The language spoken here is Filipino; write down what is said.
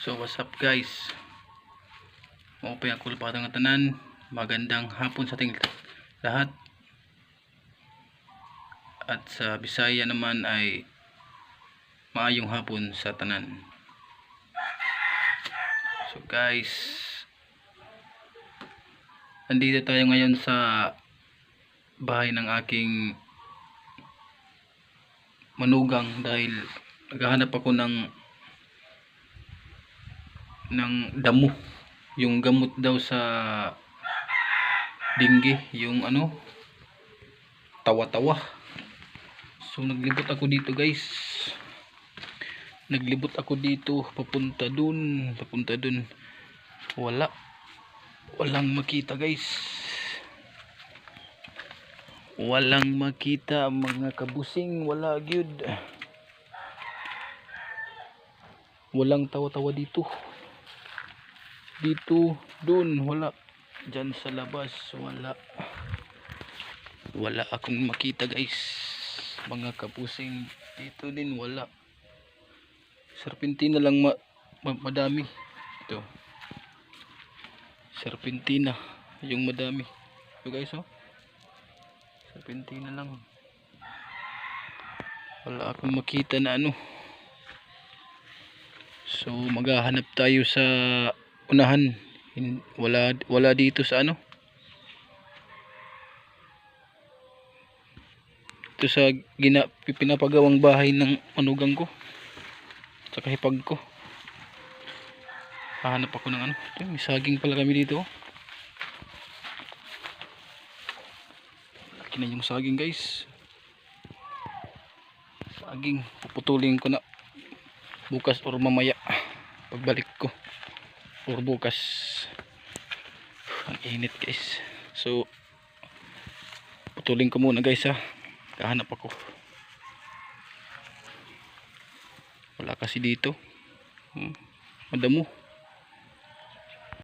So what's up guys? Maupay ako lapatang tanan. Magandang hapon sa ating lahat. At sa Bisaya naman ay maayong hapon sa tanan. So guys, nandito tayo ngayon sa bahay ng aking manugang dahil naghahanap ako ng ng damo. Yung gamot daw sa dinggi yung ano tawa-tawa. So naglibot ako dito guys. Naglibot ako dito papunta dun papunta dun. Wala. Walang makita guys. Walang makita mga kabusing. Wala gyud. Walang tawa-tawa dito dito doon wala. Dyan sa labas wala. Wala akong makita guys. Mga kapusing dito din wala. Serpentina lang ma ma- madami. Ito. Serpentina yung madami. Ito guys oh. Serpentina lang. Wala akong makita na ano. So maghahanap tayo sa unahan. Wala wala dito sa ano? Ito sa gina, pinapagawang bahay ng manugang ko. Sa kahipag ko. Hahanap ako ng ano. Ito, may saging pala kami dito oh. laki na yung saging guys. Saging. Puputulin ko na. Bukas or mamaya. Pagbalik ko or bukas. Ang init guys. So putulin ko muna guys ha. Kahanap ako. Wala kasi dito. Hmm. madamo